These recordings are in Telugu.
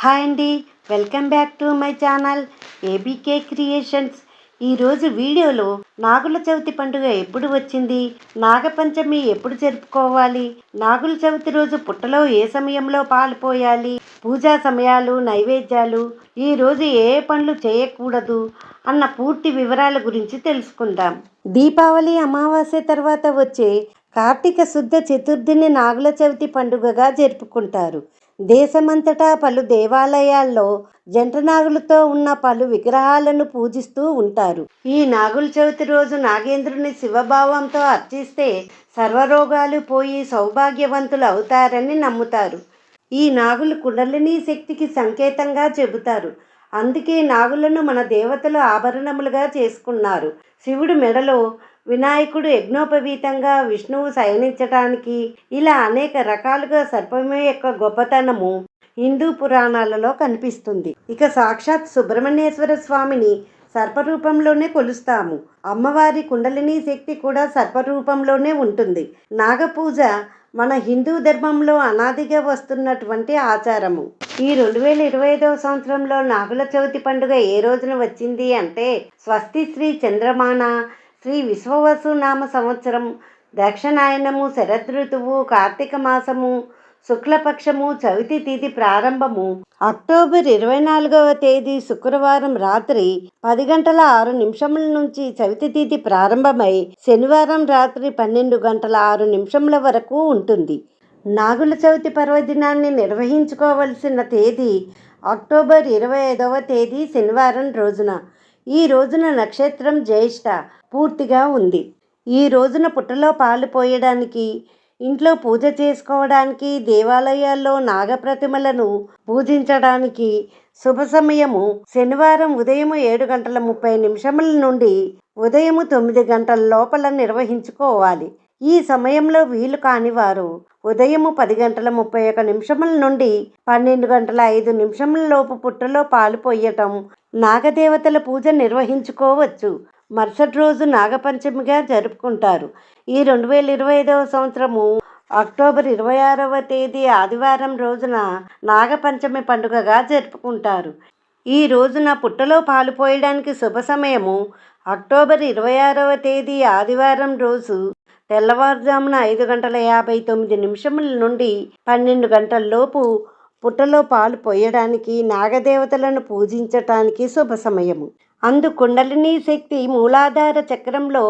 హాయ్ అండి. Welcome back to my channel ABK creations. ఈరోజు వీడియోలో నాగుల చవితి పండుగ ఎప్పుడు వచ్చింది? నాగపంచమి ఎప్పుడు జరుపుకోవాలి? నాగుల చవితి రోజు పుట్టలో ఏ సమయంలో పాలుపోయాలి? పూజా సమయాలు నైవేద్యాలు? ఈ రోజు ఏ ఏ పనులు చేయకూడదు? అన్న పూర్తి వివరాల గురించి తెలుసుకుందాం. దీపావళి అమావాస్య తర్వాత వచ్చే కార్తీక శుద్ధ చతుర్థిని నాగుల చవితి పండుగగా జరుపుకుంటారు. దేశమంతటా పలు దేవాలయాల్లో జంట నాగులతో ఉన్న పలు విగ్రహాలను పూజిస్తూ ఉంటారు. ఈ నాగుల చవితి రోజు నాగేంద్రుని శివభావంతో అర్చిస్తే సర్వరోగాలు పోయి సౌభాగ్యవంతులు అవుతారని నమ్ముతారు. ఈ నాగులు కుండలిని శక్తికి సంకేతంగా చెబుతారు. అందుకే నాగులను మన దేవతలు ఆభరణములుగా చేసుకున్నారు. శివుడు మెడలో వినాయకుడు యజ్ఞోపవీతంగా విష్ణువు శయనించటానికి ఇలా అనేక రకాలుగా సర్పమే యొక్క గొప్పతనము హిందూ పురాణాలలో కనిపిస్తుంది. ఇక సాక్షాత్ సుబ్రహ్మణ్యేశ్వర స్వామిని సర్పరూపంలోనే కొలుస్తాము. అమ్మవారి కుండలిని శక్తి కూడా సర్పరూపంలోనే ఉంటుంది. నాగపూజ మన హిందూ ధర్మంలో అనాదిగా వస్తున్నటువంటి ఆచారము. ఈ రెండు వేల ఇరవై ఐదవ సంవత్సరంలో నాగుల చవితి పండుగ ఏ రోజున వచ్చింది అంటే స్వస్తి శ్రీ చంద్రమాన శ్రీ విశ్వవసు నామ సంవత్సరం. దక్షిణాయనము శరదృతువు కార్తీక మాసము శుక్లపక్షము చవితి తిథి ప్రారంభము. అక్టోబర్ ఇరవై నాలుగవ తేదీ శుక్రవారం రాత్రి పది గంటల ఆరు నిమిషముల నుంచి చవితి తిథి ప్రారంభమై శనివారం రాత్రి పన్నెండు గంటల ఆరు నిమిషముల వరకు ఉంటుంది. నాగుల చవితి పర్వదినాన్ని నిర్వహించుకోవలసిన తేదీ అక్టోబర్ ఇరవై ఐదవ తేదీ శనివారం రోజున. ఈ రోజున నక్షత్రం జ్యేష్ఠ పూర్తిగా ఉంది. ఈ రోజున పుట్టలో పాలు పోయడానికి ఇంట్లో పూజ చేసుకోవడానికి దేవాలయాల్లో నాగప్రతిమలను పూజించడానికి శుభ సమయము శనివారం ఉదయం ఏడు గంటల ముప్పై నిమిషముల నుండి ఉదయం తొమ్మిది గంటల లోపల నిర్వహించుకోవాలి. ఈ సమయంలో వీలు కాని వారు ఉదయం పది గంటల ముప్పై ఒక నిమిషముల నుండి పన్నెండు గంటల ఐదు నిమిషముల లోపు పుట్టలో పాలు పోయటం నాగదేవతల పూజ నిర్వహించుకోవచ్చు. మరుసటి రోజు నాగపంచమిగా జరుపుకుంటారు. ఈ రెండు వేల ఇరవై ఐదవ సంవత్సరము అక్టోబర్ ఇరవై ఆరవ తేదీ ఆదివారం రోజున నాగపంచమి పండుగగా జరుపుకుంటారు. ఈ రోజున పుట్టలో పాలు పోయడానికి శుభ సమయము అక్టోబర్ ఇరవై ఆరవ తేదీ ఆదివారం రోజు తెల్లవారుజామున ఐదు గంటల యాభై తొమ్మిది నిమిషముల నుండి పన్నెండు గంటల లోపు పుట్టలో పాలు పోయడానికి నాగదేవతలను పూజించటానికి శుభ సమయము. అందు కుండలిని శక్తి మూలాధార చక్రంలో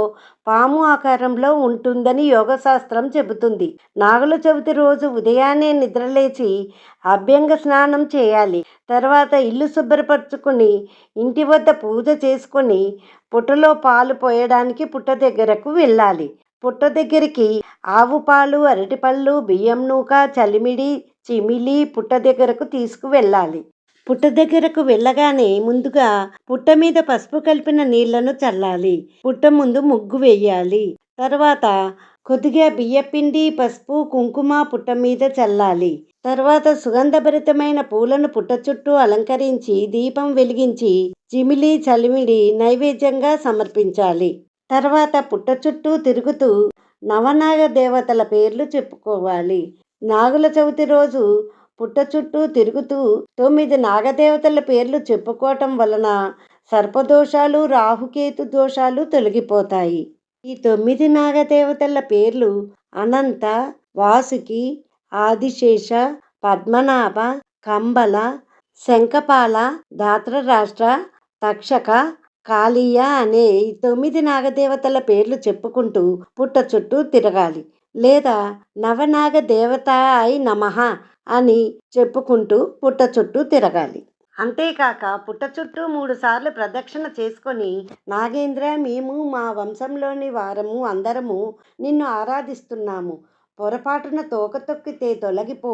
పాము ఆకారంలో ఉంటుందని యోగశాస్త్రం చెబుతుంది. నాగుల చవితి రోజు ఉదయాన్నే నిద్రలేచి అభ్యంగ స్నానం చేయాలి. తర్వాత ఇల్లు శుభ్రపరచుకొని ఇంటి వద్ద పూజ చేసుకొని పుట్టలో పాలు పోయడానికి పుట్ట దగ్గరకు వెళ్ళాలి. పుట్ట దగ్గరికి ఆవు పాలు అరటిపళ్ళు బియ్యం నూక చలిమిడి చిమిలి పుట్ట దగ్గరకు తీసుకువెళ్ళాలి. పుట్ట దగ్గరకు వెళ్ళగానే ముందుగా పుట్ట మీద పసుపు కలిపిన నీళ్ళను చల్లాలి. పుట్ట ముందు ముగ్గు వేయాలి. తర్వాత కొద్దిగా బియ్యపిండి పసుపు కుంకుమ పుట్ట మీద చల్లాలి. తర్వాత సుగంధభరితమైన పూలను పుట్ట చుట్టూ అలంకరించి దీపం వెలిగించి చిమిలి చలిమిడి నైవేద్యంగా సమర్పించాలి. తర్వాత పుట్ట చుట్టూ తిరుగుతూ నవనాగ దేవతల పేర్లు చెప్పుకోవాలి. నాగుల చవితి రోజు పుట్ట చుట్టూ తిరుగుతూ తొమ్మిది నాగదేవతల పేర్లు చెప్పుకోవటం వలన సర్పదోషాలు రాహుకేతు దోషాలు తొలగిపోతాయి. ఈ తొమ్మిది నాగదేవతల పేర్లు అనంత వాసుకి ఆదిశేష పద్మనాభ కంబల శంఖపాల దాత్రరాష్ట్ర తక్షక కాళీయ అనే ఈ తొమ్మిది నాగదేవతల పేర్లు చెప్పుకుంటూ పుట్ట చుట్టూ తిరగాలి. లేదా నవనాగ దేవత అయి నమః అని చెప్పుకుంటూ పుట్ట చుట్టూ తిరగాలి. అంతేకాక పుట్ట చుట్టూ మూడు సార్లు ప్రదక్షిణ చేసుకొని నాగేంద్ర మేము మా వంశంలోని వారము అందరము నిన్ను ఆరాధిస్తున్నాము. పొరపాటున తోక తొక్కితే తొలగిపో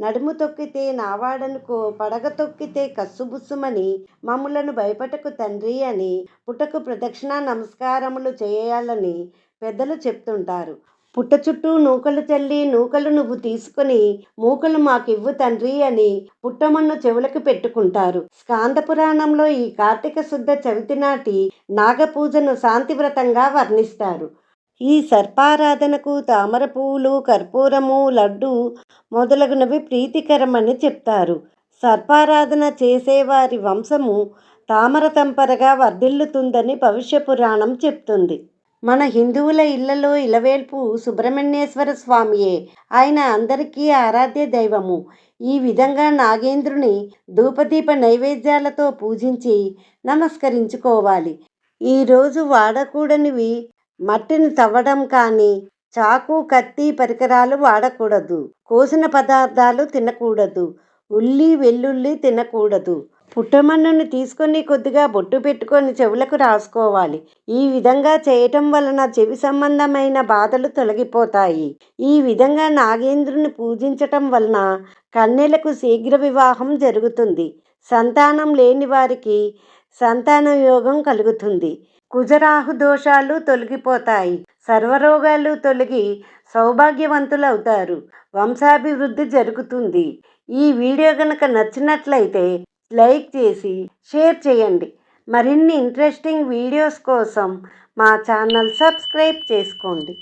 నడుము తొక్కితే నావాడనుకో పడగ తొక్కితే కస్సుబుస్సుమని మమ్ములను భయపటకు తండ్రి అని పుట్టకు ప్రదక్షిణ నమస్కారములు చేయాలని పెద్దలు చెప్తుంటారు. పుట్ట చుట్టూ నూకలు చల్లి నూకలు నువ్వు తీసుకొని మూకలు మాకివ్వు తండ్రి అని పుట్టమన్ను చెవులకు పెట్టుకుంటారు. స్కాంద పురాణంలో ఈ కార్తీక శుద్ధ చవితి నాటి నాగపూజను శాంతివ్రతంగా వర్ణిస్తారు. ఈ సర్పారాధనకు తామర పువ్వులు కర్పూరము లడ్డు మొదలగునవి ప్రీతికరమని చెప్తారు. సర్పారాధన చేసేవారి వంశము తామర తంపరగా వర్ధిల్లుతుందని భవిష్య పురాణం చెప్తుంది. మన హిందువుల ఇళ్ళలో ఇలవేల్పు సుబ్రహ్మణ్యేశ్వర స్వామియే. ఆయన అందరికీ ఆరాధ్య దైవము. ఈ విధంగా నాగేంద్రుని ధూపదీప నైవేద్యాలతో పూజించి నమస్కరించుకోవాలి. ఈరోజు వాడకూడనివి మట్టిని తవ్వడం కానీ చాకు కత్తి పరికరాలు వాడకూడదు. కోసిన పదార్థాలు తినకూడదు. ఉల్లి వెల్లుల్లి తినకూడదు. పుట్టమన్నును తీసుకొని కొద్దిగా బొట్టు పెట్టుకొని చెవులకు రాసుకోవాలి. ఈ విధంగా చేయటం వలన చెవి సంబంధమైన బాధలు తొలగిపోతాయి. ఈ విధంగా నాగేంద్రుని పూజించటం వలన కన్నెలకు శీఘ్ర వివాహం జరుగుతుంది. సంతానం లేని వారికి సంతాన యోగం కలుగుతుంది. కుజరాహు దోషాలు తొలగిపోతాయి. సర్వరోగాలు తొలగి సౌభాగ్యవంతులవుతారు. వంశాభివృద్ధి జరుగుతుంది. ఈ వీడియో కనుక నచ్చినట్లయితే లైక్ చేసి షేర్ చేయండి. మరిన్ని ఇంట్రెస్టింగ్ వీడియోస్ కోసం మా ఛానల్ సబ్స్క్రైబ్ చేసుకోండి.